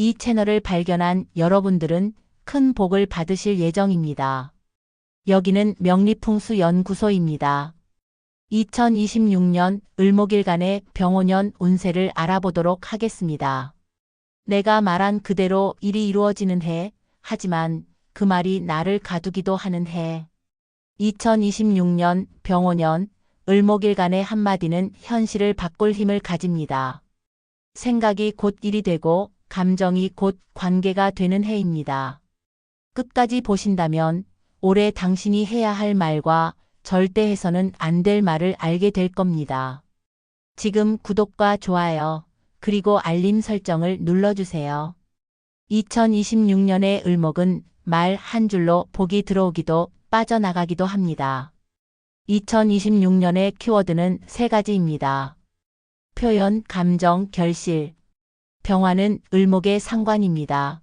이 채널을 발견한 여러분들은 큰 복을 받으실 예정입니다. 여기는 명리풍수 연구소입니다. 2026년 을목일간의 병원년 운세를 알아보도록 하겠습니다. 내가 말한 그대로 일이 이루어지는 해, 하지만 그 말이 나를 가두기도 하는 해. 2026년 병원년 을목일간의 한마디는 현실을 바꿀 힘을 가집니다. 생각이 곧 일이 되고 감정이 곧 관계가 되는 해입니다. 끝까지 보신다면 올해 당신이 해야 할 말과 절대 해서는 안 될 말을 알게 될 겁니다. 지금 구독과 좋아요, 그리고 알림 설정을 눌러주세요. 2026년의 을목은 말 한 줄로 복이 들어오기도 빠져나가기도 합니다. 2026년의 키워드는 세 가지입니다. 표현, 감정, 결실. 병화는 을목의 상관입니다.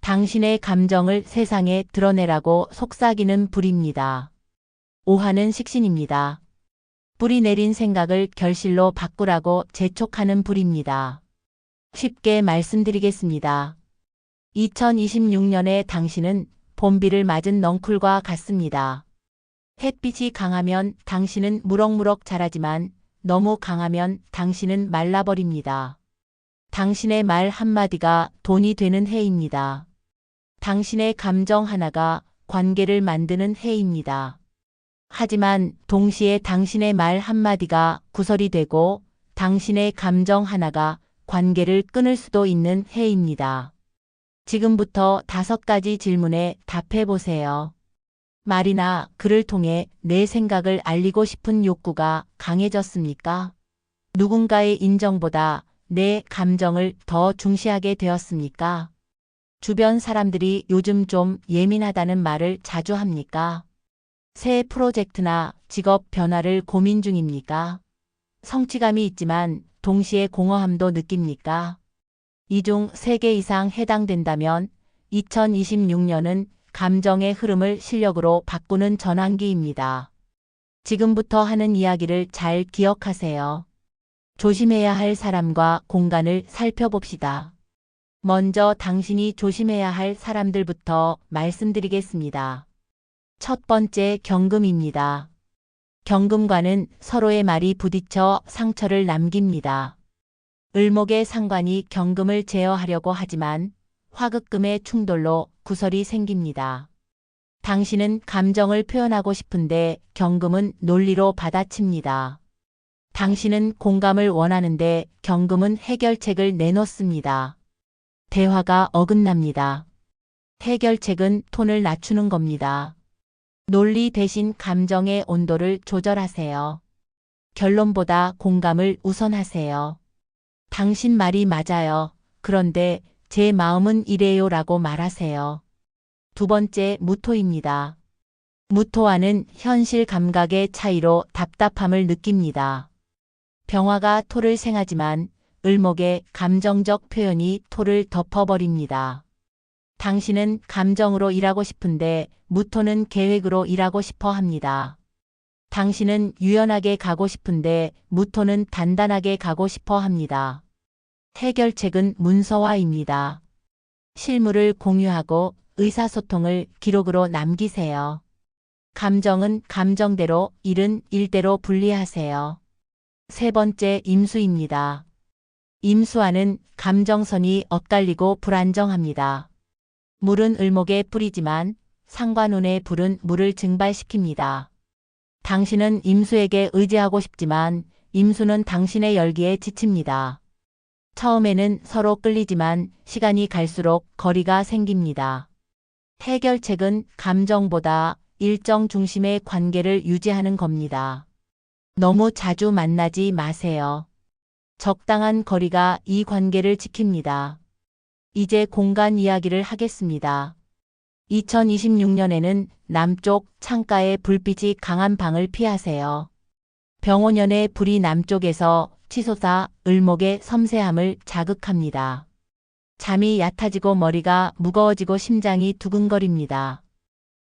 당신의 감정을 세상에 드러내라고 속삭이는 불입니다. 오화는 식신입니다. 뿌리 내린 생각을 결실로 바꾸라고 재촉하는 불입니다. 쉽게 말씀드리겠습니다. 2026년에 당신은 봄비를 맞은 넝쿨과 같습니다. 햇빛이 강하면 당신은 무럭무럭 자라지만 너무 강하면 당신은 말라버립니다. 당신의 말 한마디가 돈이 되는 해입니다. 당신의 감정 하나가 관계를 만드는 해입니다. 하지만 동시에 당신의 말 한마디가 구설이 되고 당신의 감정 하나가 관계를 끊을 수도 있는 해입니다. 지금부터 다섯 가지 질문에 답해 보세요. 말이나 글을 통해 내 생각을 알리고 싶은 욕구가 강해졌습니까? 누군가의 인정보다 내 감정을 더 중시하게 되었습니까? 주변 사람들이 요즘 좀 예민하다는 말을 자주 합니까? 새 프로젝트나 직업 변화를 고민 중입니까? 성취감이 있지만 동시에 공허함도 느낍니까? 이 중 3개 이상 해당된다면 2026년은 감정의 흐름을 실력으로 바꾸는 전환기입니다. 지금부터 하는 이야기를 잘 기억하세요. 조심해야 할 사람과 공간을 살펴봅시다. 먼저 당신이 조심해야 할 사람들부터 말씀드리겠습니다. 첫 번째 경금입니다. 경금과는 서로의 말이 부딪혀 상처를 남깁니다. 을목의 상관이 경금을 제어하려고 하지만 화극금의 충돌로 구설이 생깁니다. 당신은 감정을 표현하고 싶은데 경금은 논리로 받아칩니다. 당신은 공감을 원하는데 경금은 해결책을 내놓습니다. 대화가 어긋납니다. 해결책은 톤을 낮추는 겁니다. 논리 대신 감정의 온도를 조절하세요. 결론보다 공감을 우선하세요. 당신 말이 맞아요. 그런데 제 마음은 이래요 라고 말하세요. 두 번째 무토입니다. 무토와는 현실 감각의 차이로 답답함을 느낍니다. 병화가 토를 생하지만 을목의 감정적 표현이 토를 덮어버립니다. 당신은 감정으로 일하고 싶은데 무토는 계획으로 일하고 싶어 합니다. 당신은 유연하게 가고 싶은데 무토는 단단하게 가고 싶어 합니다. 해결책은 문서화입니다. 실물을 공유하고 의사소통을 기록으로 남기세요. 감정은 감정대로, 일은 일대로 분리하세요. 세 번째 임수입니다. 임수와는 감정선이 엇갈리고 불안정합니다. 물은 을목에 뿌리지만 상관운의 불은 물을 증발시킵니다. 당신은 임수에게 의지하고 싶지만 임수는 당신의 열기에 지칩니다. 처음에는 서로 끌리지만 시간이 갈수록 거리가 생깁니다. 해결책은 감정보다 일정 중심의 관계를 유지하는 겁니다. 너무 자주 만나지 마세요. 적당한 거리가 이 관계를 지킵니다. 이제 공간 이야기를 하겠습니다. 2026년에는 남쪽 창가에 불빛이 강한 방을 피하세요. 병원연의 불이 남쪽에서 치솟아 을목의 섬세함을 자극합니다. 잠이 얕아지고 머리가 무거워지고 심장이 두근거립니다.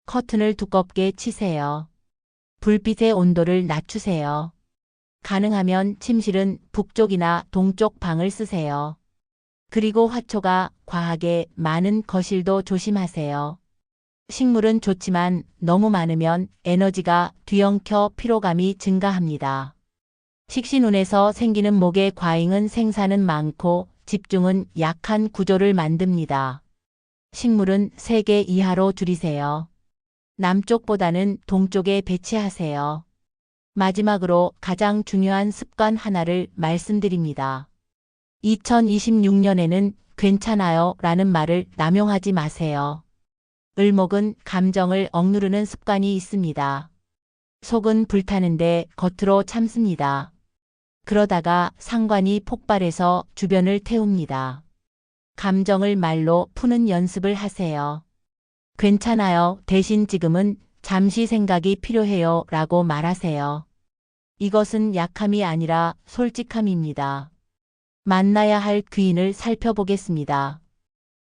커튼을 두껍게 치세요. 불빛의 온도를 낮추세요. 가능하면 침실은 북쪽이나 동쪽 방을 쓰세요. 그리고 화초가 과하게 많은 거실도 조심하세요. 식물은 좋지만 너무 많으면 에너지가 뒤엉켜 피로감이 증가합니다. 식신운에서 생기는 목의 과잉은 생산은 많고 집중은 약한 구조를 만듭니다. 식물은 3개 이하로 줄이세요. 남쪽보다는 동쪽에 배치하세요. 마지막으로 가장 중요한 습관 하나를 말씀드립니다. 2026년에는 괜찮아요 라는 말을 남용하지 마세요. 을목은 감정을 억누르는 습관이 있습니다. 속은 불타는데 겉으로 참습니다. 그러다가 상관이 폭발해서 주변을 태웁니다. 감정을 말로 푸는 연습을 하세요. 괜찮아요. 대신 지금은 잠시 생각이 필요해요. 라고 말하세요. 이것은 약함이 아니라 솔직함입니다. 만나야 할 귀인을 살펴보겠습니다.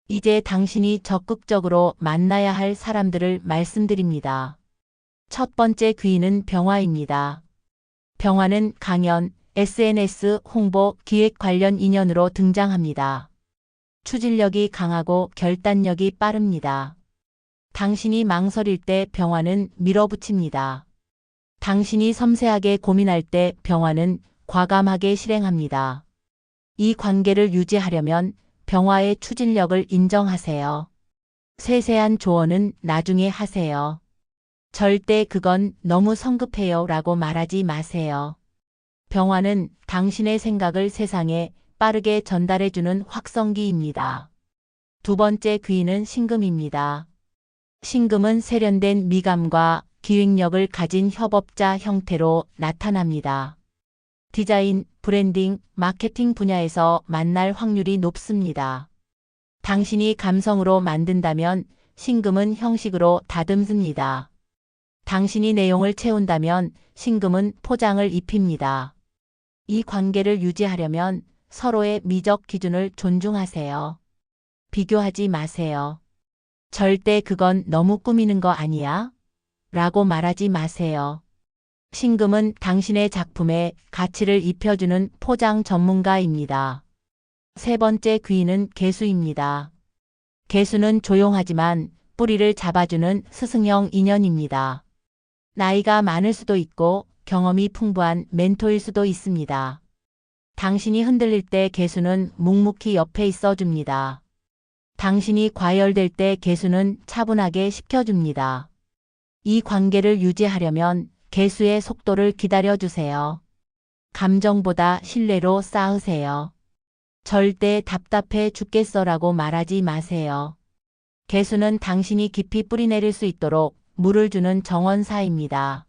이제 당신이 적극적으로 만나야 할 사람들을 말씀드립니다. 첫 번째 귀인은 병화입니다. 병화는 강연, SNS 홍보, 기획 관련 인연으로 등장합니다. 추진력이 강하고 결단력이 빠릅니다. 당신이 망설일 때 병화는 밀어붙입니다. 당신이 섬세하게 고민할 때 병화는 과감하게 실행합니다. 이 관계를 유지하려면 병화의 추진력을 인정하세요. 세세한 조언은 나중에 하세요. 절대 그건 너무 성급해요 라고 말하지 마세요. 병화는 당신의 생각을 세상에 빠르게 전달해주는 확성기입니다. 두 번째 귀인은 신금입니다. 신금은 세련된 미감과 기획력을 가진 협업자 형태로 나타납니다. 디자인, 브랜딩, 마케팅 분야에서 만날 확률이 높습니다. 당신이 감성으로 만든다면 신금은 형식으로 다듬습니다. 당신이 내용을 채운다면 신금은 포장을 입힙니다. 이 관계를 유지하려면 서로의 미적 기준을 존중하세요. 비교하지 마세요. 절대 그건 너무 꾸미는 거 아니야? 라고 말하지 마세요. 신금은 당신의 작품에 가치를 입혀주는 포장 전문가입니다. 세 번째 귀인은 개수입니다. 개수는 조용하지만 뿌리를 잡아주는 스승형 인연입니다. 나이가 많을 수도 있고 경험이 풍부한 멘토일 수도 있습니다. 당신이 흔들릴 때 개수는 묵묵히 옆에 있어 줍니다. 당신이 과열될 때 개수는 차분하게 식혀줍니다. 이 관계를 유지하려면 개수의 속도를 기다려주세요. 감정보다 신뢰로 쌓으세요. 절대 답답해 죽겠어라고 말하지 마세요. 개수는 당신이 깊이 뿌리내릴 수 있도록 물을 주는 정원사입니다.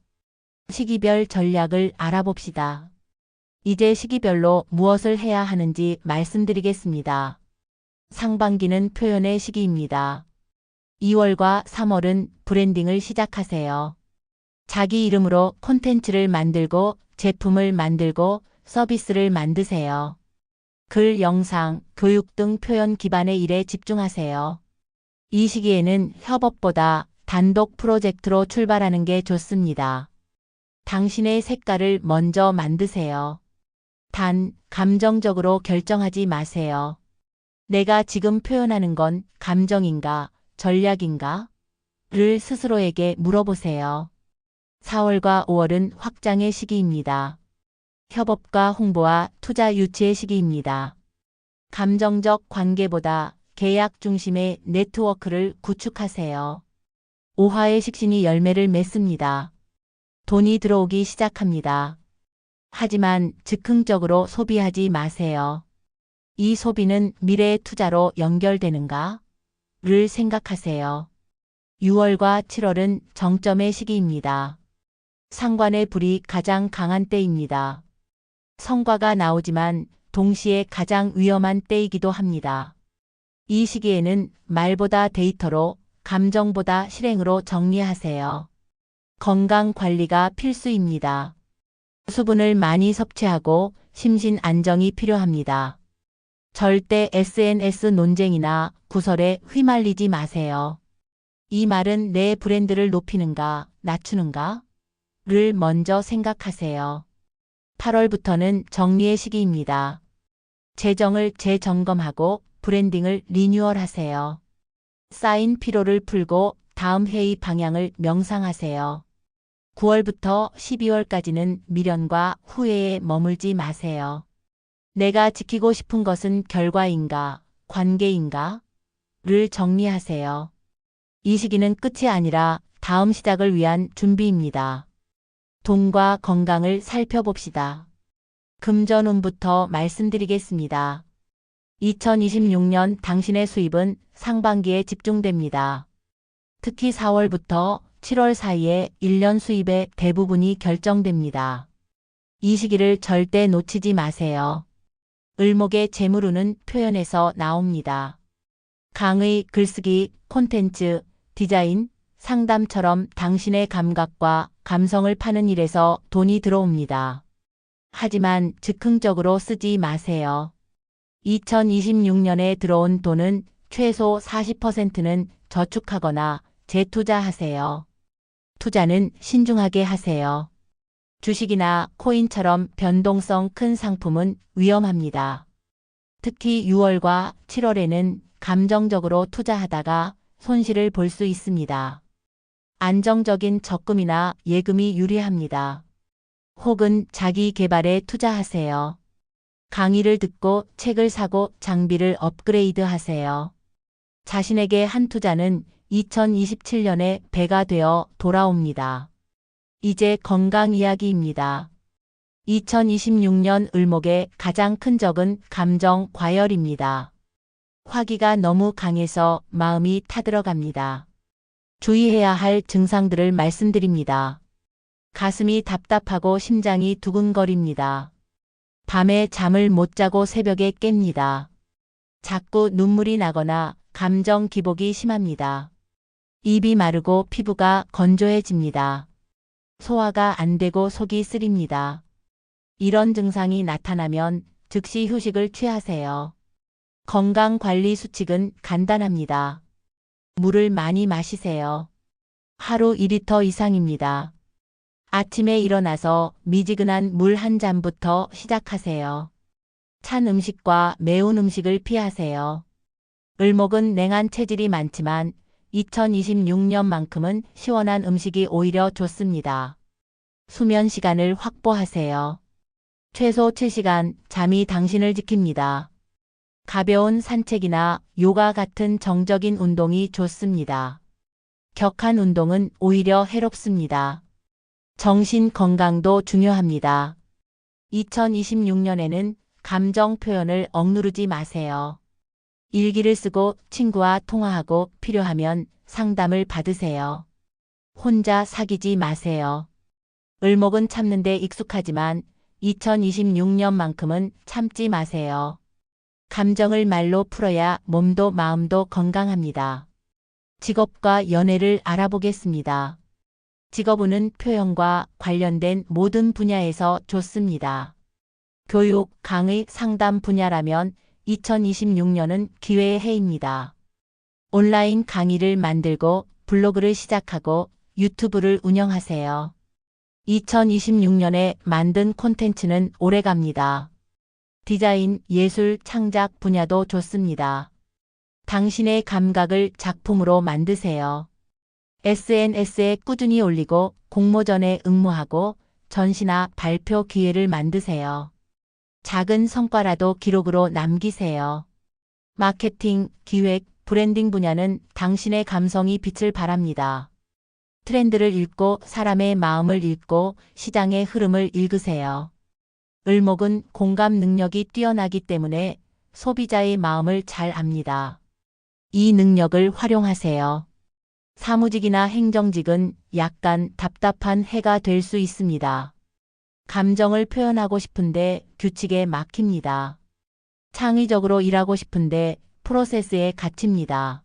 시기별 전략을 알아봅시다. 이제 시기별로 무엇을 해야 하는지 말씀드리겠습니다. 상반기는 표현의 시기입니다. 2월과 3월은 브랜딩을 시작하세요. 자기 이름으로 콘텐츠를 만들고 제품을 만들고 서비스를 만드세요. 글, 영상, 교육 등 표현 기반의 일에 집중하세요. 이 시기에는 협업보다 단독 프로젝트로 출발하는 게 좋습니다. 당신의 색깔을 먼저 만드세요. 단, 감정적으로 결정하지 마세요. 내가 지금 표현하는 건 감정인가, 전략인가? 를 스스로에게 물어보세요. 4월과 5월은 확장의 시기입니다. 협업과 홍보와 투자 유치의 시기입니다. 감정적 관계보다 계약 중심의 네트워크를 구축하세요. 5화의 식신이 열매를 맺습니다. 돈이 들어오기 시작합니다. 하지만 즉흥적으로 소비하지 마세요. 이 소비는 미래의 투자로 연결되는가? 를 생각하세요. 6월과 7월은 정점의 시기입니다. 상관의 불이 가장 강한 때입니다. 성과가 나오지만 동시에 가장 위험한 때이기도 합니다. 이 시기에는 말보다 데이터로 감정보다 실행으로 정리하세요. 건강 관리가 필수입니다. 수분을 많이 섭취하고 심신 안정이 필요합니다. 절대 SNS 논쟁이나 구설에 휘말리지 마세요. 이 말은 내 브랜드를 높이는가, 낮추는가? 를 먼저 생각하세요. 8월부터는 정리의 시기입니다. 재정을 재점검하고 브랜딩을 리뉴얼하세요. 쌓인 피로를 풀고 다음 회의 방향을 명상하세요. 9월부터 12월까지는 미련과 후회에 머물지 마세요. 내가 지키고 싶은 것은 결과인가, 관계인가? 를 정리하세요. 이 시기는 끝이 아니라 다음 시작을 위한 준비입니다. 돈과 건강을 살펴봅시다. 금전운부터 말씀드리겠습니다. 2026년 당신의 수입은 상반기에 집중됩니다. 특히 4월부터 7월 사이에 1년 수입의 대부분이 결정됩니다. 이 시기를 절대 놓치지 마세요. 을목의 재물운은 표현에서 나옵니다. 강의 글쓰기, 콘텐츠, 디자인, 상담처럼 당신의 감각과 감성을 파는 일에서 돈이 들어옵니다. 하지만 즉흥적으로 쓰지 마세요. 2026년에 들어온 돈은 최소 40%는 저축하거나 재투자하세요. 투자는 신중하게 하세요. 주식이나 코인처럼 변동성 큰 상품은 위험합니다. 특히 6월과 7월에는 감정적으로 투자하다가 손실을 볼 수 있습니다. 안정적인 적금이나 예금이 유리합니다. 혹은 자기 개발에 투자하세요. 강의를 듣고 책을 사고 장비를 업그레이드 하세요. 자신에게 한 투자는 2027년에 배가 되어 돌아옵니다. 이제 건강 이야기입니다. 2026년 을목의 가장 큰 적은 감정 과열입니다. 화기가 너무 강해서 마음이 타들어갑니다. 주의해야 할 증상들을 말씀드립니다. 가슴이 답답하고 심장이 두근거립니다. 밤에 잠을 못 자고 새벽에 깹니다. 자꾸 눈물이 나거나 감정 기복이 심합니다. 입이 마르고 피부가 건조해집니다. 소화가 안 되고 속이 쓰립니다. 이런 증상이 나타나면 즉시 휴식을 취하세요. 건강관리 수칙은 간단합니다. 물을 많이 마시세요. 하루 2리터 이상입니다. 아침에 일어나서 미지근한 물 한 잔부터 시작하세요. 찬 음식과 매운 음식을 피하세요. 을목은 냉한 체질이 많지만 2026년만큼은 시원한 음식이 오히려 좋습니다. 수면 시간을 확보하세요. 최소 7시간 잠이 당신을 지킵니다. 가벼운 산책이나 요가 같은 정적인 운동이 좋습니다. 격한 운동은 오히려 해롭습니다. 정신 건강도 중요합니다. 2026년에는 감정 표현을 억누르지 마세요. 일기를 쓰고 친구와 통화하고 필요하면 상담을 받으세요. 혼자 사귀지 마세요. 을목은 참는데 익숙하지만 2026년만큼은 참지 마세요. 감정을 말로 풀어야 몸도 마음도 건강합니다. 직업과 연애를 알아보겠습니다. 직업운은 표현과 관련된 모든 분야에서 좋습니다. 교육, 강의, 상담 분야라면 2026년은 기회의 해입니다. 온라인 강의를 만들고 블로그를 시작하고 유튜브를 운영하세요. 2026년에 만든 콘텐츠는 오래갑니다. 디자인, 예술, 창작 분야도 좋습니다. 당신의 감각을 작품으로 만드세요. SNS에 꾸준히 올리고 공모전에 응모하고 전시나 발표 기회를 만드세요. 작은 성과라도 기록으로 남기세요. 마케팅, 기획, 브랜딩 분야는 당신의 감성이 빛을 발합니다. 트렌드를 읽고 사람의 마음을 읽고 시장의 흐름을 읽으세요. 을목은 공감 능력이 뛰어나기 때문에 소비자의 마음을 잘 압니다. 이 능력을 활용하세요. 사무직이나 행정직은 약간 답답한 해가 될 수 있습니다. 감정을 표현하고 싶은데 규칙에 막힙니다. 창의적으로 일하고 싶은데 프로세스에 갇힙니다.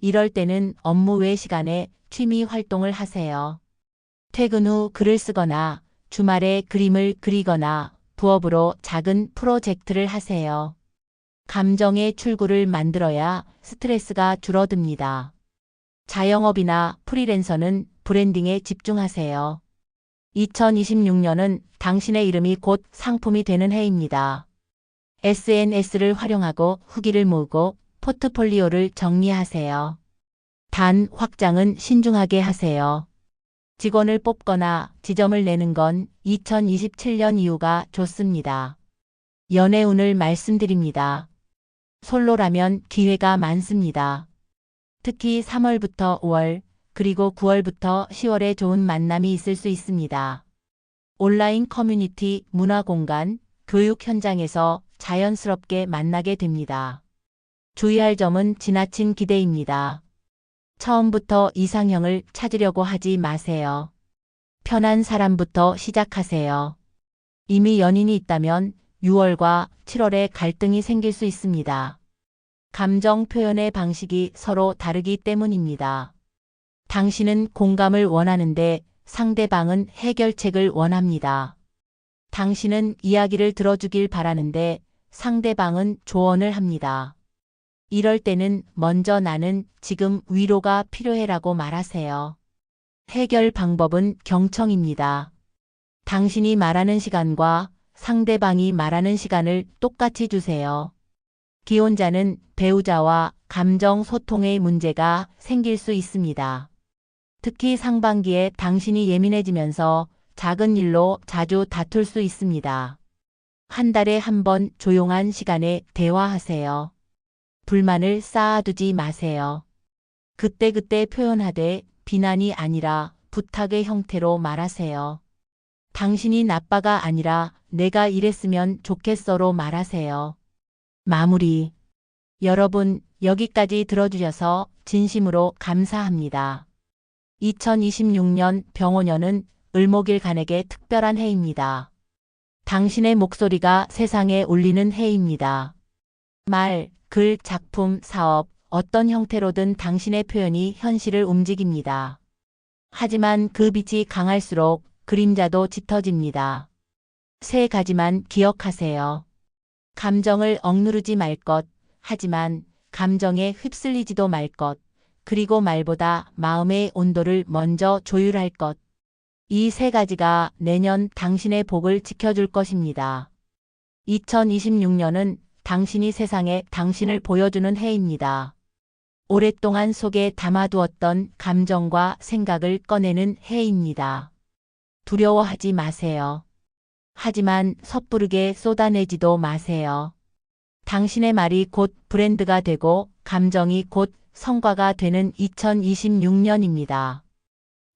이럴 때는 업무 외 시간에 취미 활동을 하세요. 퇴근 후 글을 쓰거나 주말에 그림을 그리거나 부업으로 작은 프로젝트를 하세요. 감정의 출구를 만들어야 스트레스가 줄어듭니다. 자영업이나 프리랜서는 브랜딩에 집중하세요. 2026년은 당신의 이름이 곧 상품이 되는 해입니다. SNS를 활용하고 후기를 모으고 포트폴리오를 정리하세요. 단 확장은 신중하게 하세요. 직원을 뽑거나 지점을 내는 건 2027년 이후가 좋습니다. 연애운을 말씀드립니다. 솔로라면 기회가 많습니다. 특히 3월부터 5월, 그리고 9월부터 10월에 좋은 만남이 있을 수 있습니다. 온라인 커뮤니티, 문화 공간, 교육 현장에서 자연스럽게 만나게 됩니다. 주의할 점은 지나친 기대입니다. 처음부터 이상형을 찾으려고 하지 마세요. 편한 사람부터 시작하세요. 이미 연인이 있다면 6월과 7월에 갈등이 생길 수 있습니다. 감정 표현의 방식이 서로 다르기 때문입니다. 당신은 공감을 원하는데 상대방은 해결책을 원합니다. 당신은 이야기를 들어주길 바라는데 상대방은 조언을 합니다. 이럴 때는 먼저 나는 지금 위로가 필요해라고 말하세요. 해결 방법은 경청입니다. 당신이 말하는 시간과 상대방이 말하는 시간을 똑같이 주세요. 기혼자는 배우자와 감정 소통의 문제가 생길 수 있습니다. 특히 상반기에 당신이 예민해지면서 작은 일로 자주 다툴 수 있습니다. 한 달에 한 번 조용한 시간에 대화하세요. 불만을 쌓아두지 마세요. 그때그때 표현하되 비난이 아니라 부탁의 형태로 말하세요. 당신이 나빠가 아니라 내가 이랬으면 좋겠어로 말하세요. 마무리. 여러분, 여기까지 들어주셔서 진심으로 감사합니다. 2026년 병원년은 을목일 간에게 특별한 해입니다. 당신의 목소리가 세상에 울리는 해입니다. 말, 글, 작품, 사업, 어떤 형태로든 당신의 표현이 현실을 움직입니다. 하지만 그 빛이 강할수록 그림자도 짙어집니다. 세 가지만 기억하세요. 감정을 억누르지 말 것, 하지만 감정에 휩쓸리지도 말 것, 그리고 말보다 마음의 온도를 먼저 조율할 것. 이 세 가지가 내년 당신의 복을 지켜줄 것입니다. 2026년은 당신이 세상에 당신을 보여주는 해입니다. 오랫동안 속에 담아두었던 감정과 생각을 꺼내는 해입니다. 두려워하지 마세요. 하지만 섣부르게 쏟아내지도 마세요. 당신의 말이 곧 브랜드가 되고 감정이 곧 성과가 되는 2026년입니다.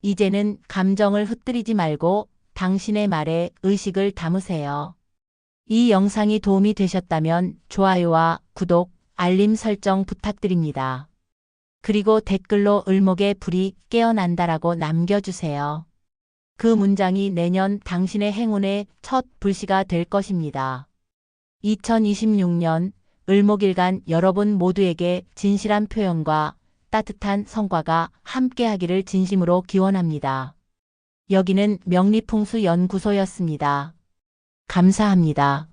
이제는 감정을 흩뜨리지 말고 당신의 말에 의식을 담으세요. 이 영상이 도움이 되셨다면 좋아요와 구독, 알림 설정 부탁드립니다. 그리고 댓글로 을목의 불이 깨어난다라고 남겨주세요. 그 문장이 내년 당신의 행운의 첫 불씨가 될 것입니다. 2026년 을목일간 여러분 모두에게 진실한 표현과 따뜻한 성과가 함께하기를 진심으로 기원합니다. 여기는 명리풍수 연구소였습니다. 감사합니다.